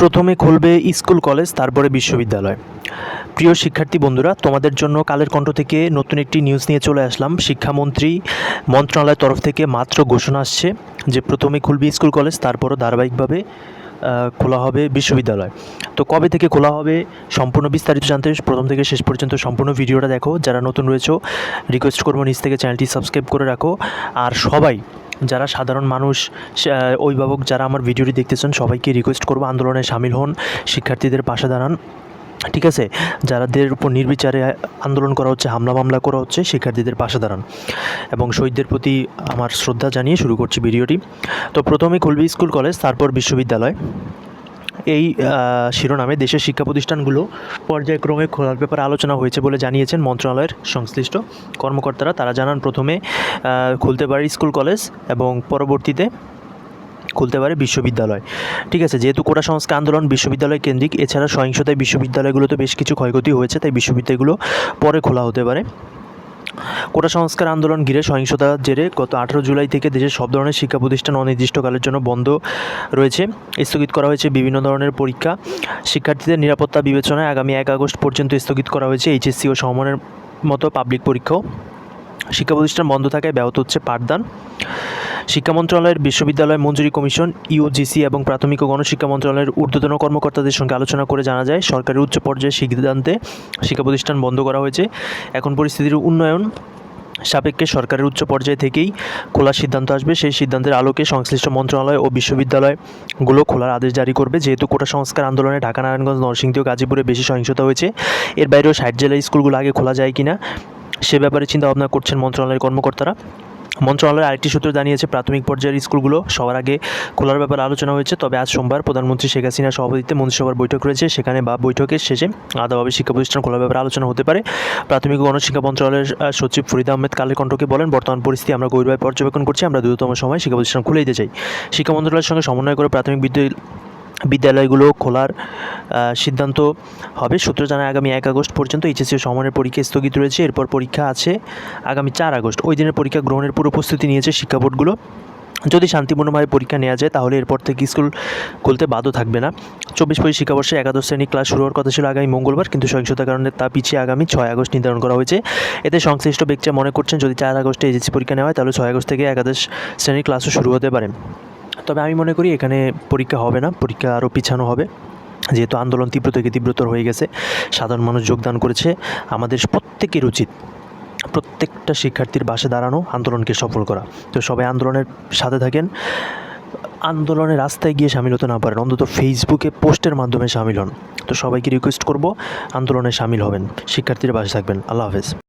প্রথমে খুলবে school, college, তারপরে বিশ্ববিদ্যালয়। প্রিয় শিক্ষার্থী বন্ধুরা, তোমাদের জন্য কালের কণ্ঠ থেকে নতুন একটি নিউজ নিয়ে চলে আসলাম। শিক্ষামন্ত্রী মন্ত্রণালয়ের তরফ থেকে মাত্র ঘোষণা আসছে যে, প্রথমে খুলবে স্কুল, কলেজ, তারপরও ধারাবাহিকভাবে খোলা হবে বিশ্ববিদ্যালয়। তো কবে থেকে খোলা হবে সম্পূর্ণ বিস্তারিত জানতে প্রথম থেকে শেষ পর্যন্ত সম্পূর্ণ ভিডিওটা দেখো। যারা নতুন রয়েছে রিকোয়েস্ট করব নিজ থেকে চ্যানেলটি সাবস্ক্রাইব করে রাখো। আর সবাই যারা সাধারণ মানুষ অভিভাবক যারা আমার ভিডিওটি দেখতেছেন, সবাইকে রিকোয়েস্ট করব আন্দোলনে সামিল হন, শিক্ষার্থীদের পাশে দাঁড়ান। ঠিক আছে? যারাদের উপর নির্বিচারে আন্দোলন করা হচ্ছে, হামলা মামলা করা হচ্ছে, শিক্ষার্থীদের পাশে দাঁড়ান। এবং শহীদদের প্রতি আমার শ্রদ্ধা জানিয়ে শুরু করছি ভিডিওটি। তো প্রথমে খুলবি স্কুল কলেজ, তারপর বিশ্ববিদ্যালয়। এই শিরোনামে দেশের শিক্ষা প্রতিষ্ঠানগুলো পর্যায়ক্রমে খোলার ব্যাপারে আলোচনা হয়েছে বলে জানিয়েছেন মন্ত্রণালয়ের সংশ্লিষ্ট কর্মকর্তারা। তারা জানান, প্রথমে খুলতে পারে স্কুল, কলেজ এবং পরবর্তীতে খুলতে পারে বিশ্ববিদ্যালয়। ঠিক আছে, যেহেতু কোটা সংস্কার আন্দোলন বিশ্ববিদ্যালয় কেন্দ্রিক, এছাড়া সহিংসতায় বিশ্ববিদ্যালয়গুলোতে বেশ কিছু ক্ষয়ক্ষতি হয়েছে, তাই বিশ্ববিদ্যালয়গুলো পরে খোলা হতে পারে। কোটা সংস্কার আন্দোলন ঘিরে সহিংসতার জেরে গত আঠারো জুলাই থেকে দেশের সব ধরনের শিক্ষা প্রতিষ্ঠান অনির্দিষ্টকালের জন্য বন্ধ রয়েছে। স্থগিত করা হয়েছে বিভিন্ন ধরনের পরীক্ষা। শিক্ষার্থীদের নিরাপত্তা বিবেচনায় আগামী এক আগস্ট পর্যন্ত স্থগিত করা হয়েছে এইচএসসি ও সমনের মতো পাবলিক পরীক্ষাও। শিক্ষা প্রতিষ্ঠান বন্ধ থাকায় ব্যাহত হচ্ছে পাঠদান। শিক্ষা মন্ত্রণালয়ের বিশ্ববিদ্যালয় মঞ্জুরি কমিশন, ইউজিসি এবং প্রাথমিক ও গণশিক্ষা মন্ত্রণালয়ের ঊর্ধ্বতন কর্মকর্তাদের সঙ্গে আলোচনা করে জানা যায় সরকারের উচ্চ পর্যায়ের সিদ্ধান্তে শিক্ষা প্রতিষ্ঠান বন্ধ করা হয়েছে। এখন পরিস্থিতির উন্নয়ন সাপেক্ষে সরকারের উচ্চ পর্যায় থেকেই খোলার সিদ্ধান্ত আসবে। সেই সিদ্ধান্তের আলোকে সংশ্লিষ্ট মন্ত্রণালয় ও বিশ্ববিদ্যালয়গুলো খোলার আদেশ জারি করবে। যেহেতু কোটা সংস্কার আন্দোলনে ঢাকা, নারায়ণগঞ্জ, নরসিংদী ও গাজীপুরে বেশি সহিংসতা হয়েছে, এর বাইরেও ষাট জেলার স্কুলগুলো আগে খোলা যায় কিনা, সে ব্যাপারে চিন্তা ভাবনা করছেন মন্ত্রণালয়ের কর্মকর্তারা। মন্ত্রণালয়ের আরেকটি সূত্র জানিয়েছে, প্রাথমিক পর্যায়ের স্কুলগুলো সবার আগে খোলার ব্যাপারে আলোচনা হয়েছে। তবে আজ সোমবার প্রধানমন্ত্রী শেখ হাসিনার সভাপতিত্বে মন্ত্রিসভার বৈঠক রয়েছে। সেখানে বা বৈঠকের শেষে আলাদাভাবে শিক্ষা প্রতিষ্ঠান খোলার ব্যাপারে আলোচনা হতে পারে। প্রাথমিক ও গণশিক্ষা মন্ত্রণালয়ের সচিব ফরিদ আহমেদ কালের কণ্ঠকে বলেন, বর্তমান পরিস্থিতি আমরা গভীরভাবে পর্যবেক্ষণ করছি। আমরা দ্রুততম সময় শিক্ষা প্রতিষ্ঠান খুলে দিতে চাই। শিক্ষা মন্ত্রণালয়ের সঙ্গে সমন্বয় করে প্রাথমিক বিদ্যালয় বিদ্যালয়গুলো খোলার সিদ্ধান্ত হবে। সূত্র জানায়, আগামী এক আগস্ট পর্যন্ত এইচএসসি সমানের পরীক্ষা স্থগিত রয়েছে। এরপর পরীক্ষা আছে আগামী চার আগস্ট। ওই দিনের পরীক্ষা গ্রহণের পুরো প্রস্তুতি নিয়েছে শিক্ষা বোর্ডগুলো। যদি শান্তিপূর্ণভাবে পরীক্ষা নেওয়া যায়, তাহলে এরপর থেকে স্কুল খুলতে বাধ্য থাকবে না। চব্বিশ পঁচিশ শিক্ষাবর্ষে একাদশ শ্রেণি ক্লাস শুরু হওয়ার কথা ছিল আগামী মঙ্গলবার, কিন্তু সহিংসতার কারণে তা পিছিয়ে আগামী ছয় আগস্ট নির্ধারণ করা হয়েছে। এতে সংশ্লিষ্ট ব্যক্তিরা মনে করছেন, যদি চার আগস্টে এইচএসসি পরীক্ষা নেওয়া হয়, তাহলে ছয় আগস্ট থেকে একাদশ শ্রেণির ক্লাসও শুরু হতে পারে। তবে আমি মনে করি এখানে পরীক্ষা হবে না, পরীক্ষা আরও পিছানো হবে। যেহেতু আন্দোলন তীব্র থেকে তীব্রতর হয়ে গেছে, সাধারণ মানুষ যোগদান করেছে, আমাদের প্রত্যেকের উচিত প্রত্যেকটা শিক্ষার্থীর বাসে দাঁড়ানো, আন্দোলনকে সফল করা। তো সবাই আন্দোলনের সাথে থাকেন। আন্দোলনের রাস্তায় গিয়ে সামিল হতে না পারেন, অন্তত ফেসবুকে পোস্টের মাধ্যমে সামিল হন। তো সবাইকে রিকোয়েস্ট করব, আন্দোলনে সামিল হবেন। শিক্ষার্থীরা বাসে থাকবেন। আল্লাহ হাফেজ।